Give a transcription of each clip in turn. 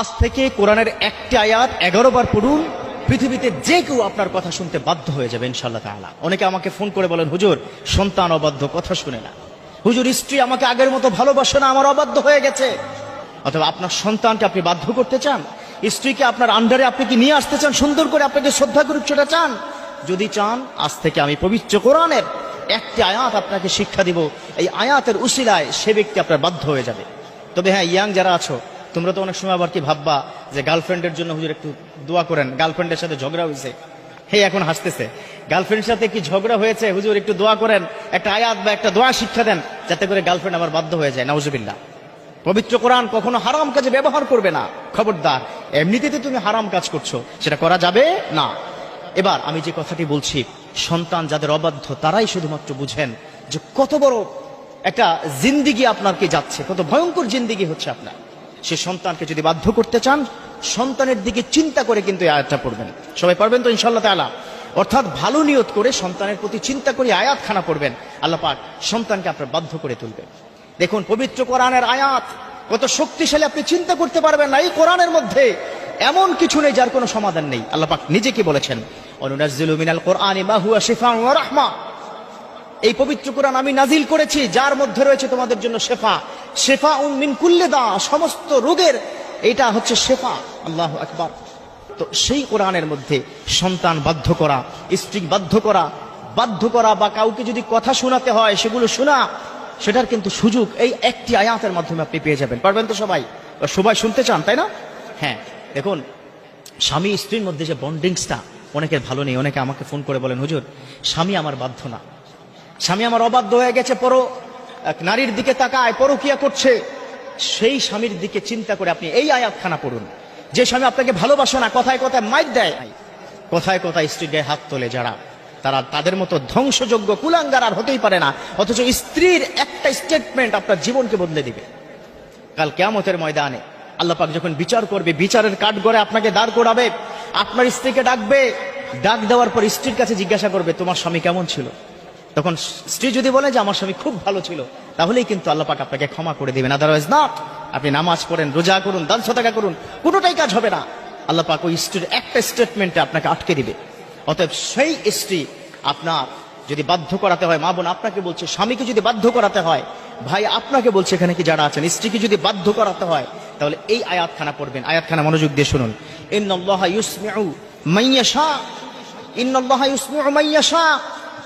আজ থেকে কোরআনের একটি আয়াত এগারো বার পড়ুন, পৃথিবীতে যে কেউ আপনার কথা শুনতে বাধ্য হয়ে যাবে ইনশাল্লাহ তাআলা। অনেকে আমাকে ফোন করে বলেন, হুজুর, সন্তান অবাধ্য, কথা শুনে না। হুজুর, স্ত্রী আমাকে আগের মতো ভালোবাসে না, আমার অবাধ্য হয়ে গেছে। অথবা, আপনার সন্তানকে আপনি বাধ্য করতে চান? স্ত্রীকে আপনার আন্ডারে আপনি কি নিয়ে আসতে চান? সুন্দর করে আপনাকে শ্রদ্ধা করুক, সেটা চান? যদি চান, আজ থেকে আমি পবিত্র কোরআনের একটি আয়াত আপনাকে শিক্ষা দিব। এই আয়াতের উসিলায় সে ব্যক্তি আপনার বাধ্য হয়ে যাবে। তবে হ্যাঁ ইয়াং যারা আছো তোমরা তো অনেক সময় আবার কি ভাববা যে গার্লফ্রেন্ডের জন্য হুজুর একটু দোয়া করেন? গার্লফ্রেন্ডের সাথে ঝগড়া হয়েছে হে এখন হাসতেছে। গার্লফ্রেন্ডের সাথে কি ঝগড়া হয়েছে? হুজুর একটু দোয়া করেন, একটা আয়াত বা একটা দোয়া শিক্ষা দেন, যাতে করে গার্লফ্রেন্ড আমার বাধ্য হয়ে যায়। নাউজুবিল্লাহ। পবিত্র কোরআন কখনো হারাম কাজে ব্যবহার করবে না। খবরদার এমনিতে তুমি হারাম কাজ করছ। সেটা করা যাবে না। এবার আমি যে কথাটি বলছি, সন্তান যাদের অবাধ্য, তারাই শুধুমাত্র বুঝেন যে কত বড় একটা জিন্দিগি আপনার কি যাচ্ছে, কত ভয়ঙ্কর জিন্দিগি হচ্ছে আপনার। সে সন্তানকে যদি বাধ্য করতে চান, সন্তানের দিকে চিন্তা করে কিন্তু এই আয়াতটা পড়বেন। সবাই পারবেন তো ইনশাল্লাহ তাআলা? অর্থাৎ ভালো নিয়ত করে সন্তানের প্রতি চিন্তা করে আয়াতখানা পড়বেন। আল্লাহ পাক সন্তানকে আপনার বাধ্য করে তুলবেন। দেখুন, পবিত্র কোরআনের আয়াত, কত শক্তিশালী আপনি চিন্তা করতে পারবেন না এই কোরআনের মধ্যে। এমন কিছু নেই যার কোনো সমাধান নেই। আল্লাহ পাক নিজে বলেছেন, অনুনাজ্জিলু মিনাল কোরআনি মা হুয়া শিফাউন ওয়া রাহমা। এই পবিত্র কোরআন আমি নাজিল করেছি, যার মধ্যে রয়েছে তোমাদের জন্য শেফা। শেফা উন কুল্লে দা, সমস্ত রোগের, এটা হচ্ছে শেফা। আল্লাহ আকবার। তো সেই কোরআনের মধ্যে সন্তান বাধ্য করা, স্ত্রী বাধ্য করা বাধ্য করা বা কাউকে যদি কথা শোনাতে হয়, সেগুলো শোনা, সেটার কিন্তু সুযোগ এই একটি আয়াতের মাধ্যমে আপনি পেয়ে যাবেন। পারবেন তো সবাই? সবাই শুনতে চান, তাই না? হ্যাঁ দেখুন, স্বামী স্ত্রীর মধ্যে যে বন্ডিংসটা অনেকের ভালো নেই, অনেকে আমাকে ফোন করে বলেন, হুজুর, স্বামী আমার বাধ্য না। স্বামী আমার অবাধ্য হয়ে গেছে, পরো। এক নারীর দিকে তাকায়, পরকিয়া করছে। সেই স্বামীর দিকে চিন্তা করে আপনি এই আয়াতখানা পড়ুন। যে স্বামী আপনাকে ভালোবাসে না, কথায় কথায় মাইক দেয়। কথায় কথায় স্ত্রীর গায়ে হাত তোলে যারা। তারা তাদের মতো ধ্বংসযোগ্য কুলাঙ্গার আর হতেই পারে না। অথচ স্ত্রীর একটা স্টেটমেন্ট আপনার জীবনকে বদলে দিবে। কাল কেয়ামতের ময়দানে আল্লাহ পাক যখন বিচার করবে, বিচারের কাঠ গড়ে আপনাকে দাঁড় করাবে, আপনার স্ত্রীকে ডাকবে, ডাক দেওয়ার পর স্ত্রীর কাছে জিজ্ঞাসা করবে, তোমার স্বামী কেমন ছিল? তখন স্ত্রী যদি বলে যে, আমার স্বামী খুব ভালো ছিল, তাহলেই কিন্তু আল্লাহ পাক আপনাকে ক্ষমা করে দিবেন। আদারওয়াইজ না আপনি নামাজ পড়েন, রোজা করুন, দান সদাকা করুন, কোনোটাই কাজ হবে না। আল্লাহ পাক ওই স্ত্রীর একটা স্টেটমেন্টে আপনাকে আটকে দিবে। অতএব সেই স্ত্রী আপনার যদি বাধ্য করাতে হয়, মা বোন আপনাকে বলছে, স্বামীকে যদি বাধ্য করাতে হয়, ভাই আপনাকে বলছে এখানে কি যারা আছেন, স্ত্রীকে যদি বাধ্য করাতে হয়, তাহলে এই আয়াতখানা পড়বেন। আয়াতখানা মনোযোগ দিয়ে শুনুন। ইন্নাল্লাহা ইউসমিউ মাইয়াশা, ইন্নাল্লাহা ইউসমিউ মাইয়াশা।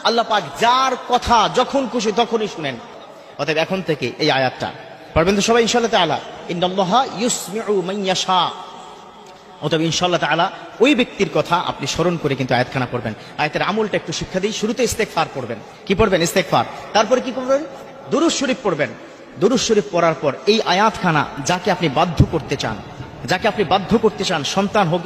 আল্লাহ পাক যার কথা যখন খুশি তখনই শুনেন। অতএব এখন থেকে এই আয়াতটা পারবেন তো সবাই ইনশাআল্লাহ তাআলা? ইন্নাল্লাহা ইউসমিউ মাইয়াশা অতএব ইনশাআল্লাহ তাআলা ওই ব্যক্তির কথা আপনি স্মরণ করে কিন্তু আয়াতখানা পড়বেন। আয়াতের আমলটা একটু শিক্ষা দিই, শুরুতে ইস্তেগফার পড়বেন। কি পড়বেন? ইস্তেগফার। তারপরে কি করবেন দুরুজ শরীফ পড়বেন। দুরুজ শরীফ পড়ার পর এই আয়াতখানা যাকে আপনি বাধ্য করতে চান, যাকে আপনি বাধ্য করতে চান, সন্তান হোক